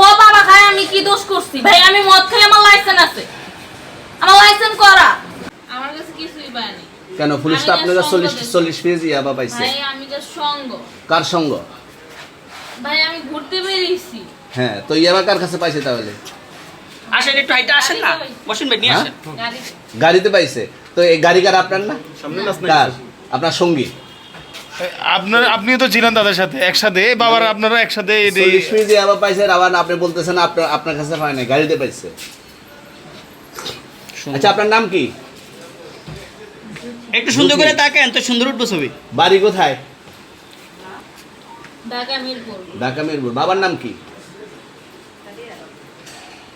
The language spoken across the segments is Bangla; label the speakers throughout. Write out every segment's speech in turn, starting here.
Speaker 1: ও বাবা খায় আমি কি দোষ করছি? ভাই আমি মদ খাই আমার লাইসেন্স আছে। আমার লাইসেন্স করা। আমার কাছে কিছুই পায়নি
Speaker 2: কেন? পুলিশ তো
Speaker 1: আমি
Speaker 2: আপনার কাছে চল্লিশ চল্লিশ পেজ ইয়াবা পাইছে।
Speaker 1: ভাই আমি যে সঙ্গ।
Speaker 2: কার সঙ্গ?
Speaker 1: ভাই আমি ঘুরতে বেরিয়েছি।
Speaker 2: হ্যাঁ তো ইয়াবা কার কাছে পাইছে তাহলে?
Speaker 3: আসেন একটু হাইটা আসেন না? বসেন ভাই নিয়ে? আসেন।
Speaker 2: গাড়িতে। পাইছে। তো এই গাড়ি কার আপনার না? কার? আপনার সঙ্গী।
Speaker 4: আপনার আপনিও তো ছিলেন তাদের সাথে একসাথে বাবারা আপনারা একসাথে
Speaker 2: ইয়াবা পাইছে আর আবার আপনি বলতেছেন আপনার আপনার কাছে পায় নাই গাড়িতে পাইছে। আচ্ছা আপনার নাম কি?
Speaker 3: একটু সুন্দর করে তাকান তো সুন্দর উঠবো ছবি।
Speaker 2: বাড়ি কোথায়?
Speaker 1: ঢাকা মিরপুর।
Speaker 2: ঢাকা মিরপুর। বাবার নাম কি?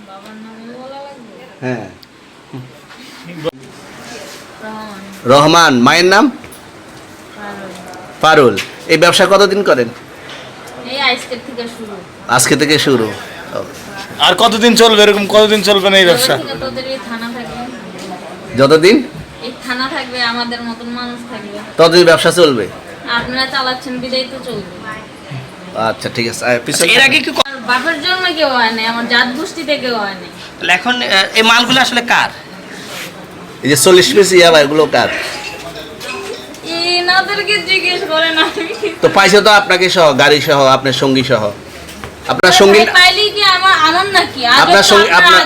Speaker 1: বাবার নাম বলা লাগবে
Speaker 2: হ্যাঁ।
Speaker 1: রহমান
Speaker 2: মায়ের নাম?
Speaker 1: পারুল।
Speaker 2: এই ব্যবসা কতদিন করেন?
Speaker 1: এই আজকের থেকে শুরু।
Speaker 2: আজকে থেকে শুরু।
Speaker 4: আর কতদিন চলবে এরকম কতদিন চলবে না এই ব্যবসা?
Speaker 2: যতদিন?
Speaker 1: থানা থাকবে আমাদের মতন মানুষ থাকবে।
Speaker 2: ততদিন ব্যবসা চলবে?
Speaker 1: আপনারা চালাচ্ছেন বিদায় তো চলবে।
Speaker 2: আচ্ছা ঠিক আছে।
Speaker 3: এর আগে ক-
Speaker 1: বাপের জন্য কেউ হয় নাই আমার জাত গোষ্ঠীতে কেউ হয়
Speaker 3: এখন এই মালগুলো আসলে কার?
Speaker 2: এই যে চল্লিশ পিস ইয়াবা এগুলো কার?
Speaker 1: জিজ্ঞেস করেন আমি।
Speaker 2: তো পাইছে তো আপনাকে সহ গাড়ি সহ আপনার সঙ্গী সহ। আপনার সঙ্গী
Speaker 1: পাইলি কি আমার আমার নাকি?
Speaker 2: আপনার সঙ্গে-
Speaker 1: আপনারা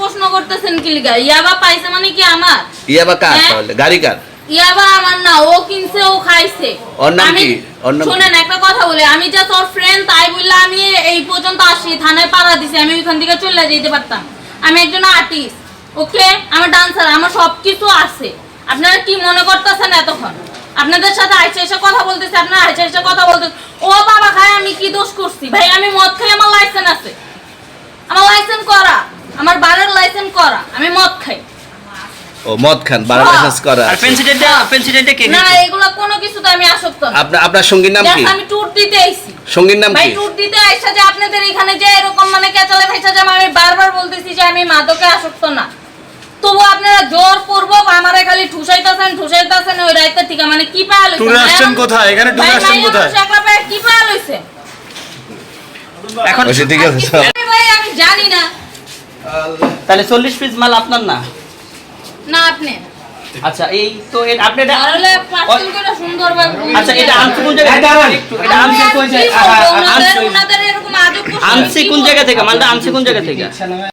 Speaker 1: প্রশ্ন করতেছেন কি লিগা? ইয়াবা পাইছে মানে কি আমার?
Speaker 2: ইয়াবা কার
Speaker 1: হ্যাঁ?
Speaker 2: তাহলে? গাড়ি কার?
Speaker 1: ইয়াবা আমার না ও কিনছে ও খাইছে।
Speaker 2: ওর নাম কি? ওর নাম
Speaker 1: শুনেন একটা কথা বলি আমি যা তোর ফ্রেন্ড তাই বললে আমি এই পর্যন্ত আসি থানায় পাড়া দিছি আমি ওইখান থেকে চলে যেতে পারতাম। আমি একজন আর্টিস্ট ওকে আমার ডান্সার আমার সব কিছু আছে। আপনারা কি মনে করতেছেন এতক্ষণ? আপনাদের সাথে আইসা এসে কথা বলতেছে আপনারা আইসা এসে কথা বলতেছে। ও বাবা খায় আমি কি দোষ করছি? ভাই আমি মদ খাই আমার লাইসেন্স আছে। আমার লাইসেন্স করা আমার বারের লাইসেন্স করা আমি মদ খাই।
Speaker 2: ও মদ খান বারো
Speaker 1: হ্যাঁ।
Speaker 2: লাইসেন্স করা
Speaker 3: আর
Speaker 2: আছে।
Speaker 3: পেন্সিডেন্টটা পেন্সিডেন্টটা কে
Speaker 1: না? এগুলো কোনো কিছুতে আমি আসক্ত না।
Speaker 2: আপনার আপনার সঙ্গীর নাম কি?
Speaker 1: আমি ট্যুর দিতে আইছি।
Speaker 2: সঙ্গীর নাম কি
Speaker 1: ভাই
Speaker 2: কি?
Speaker 1: ট্যুর দিতে আইসা যে আপনাদের এখানে যে এরকম মানে কেচালে ভেসা যে আমি বারবার বলতেছি যে আমি মাদকে আসক্ত না। তবু আপনারা জোর পূর্বক আমারে খালি রাইতে থেকে মানে কি পায়া লইছে?
Speaker 4: ট্যুরে আসছেন কোথায়? এখানে ট্যুরে আসছেন কোথায়?
Speaker 1: একলা পায়ে কি পায়া লইছে?
Speaker 3: এখন
Speaker 2: আচ্ছা, ঠিক আছে
Speaker 1: ভাই আমি জানি না।
Speaker 3: তাহলে চল্লিশ পিস মাল আপনার না?
Speaker 1: না আপনি।
Speaker 3: আচ্ছা এই তো আপনি এটা
Speaker 1: তাহলে পার্সেল করে সুন্দরভাবে
Speaker 3: আচ্ছা এটা আনছি কোন জায়গা থেকে? একটু, এটা আনছি কোন জায়গা আনছি- কোন জায়গা থেকে? মালটা আনছি কোন জায়গা থেকে?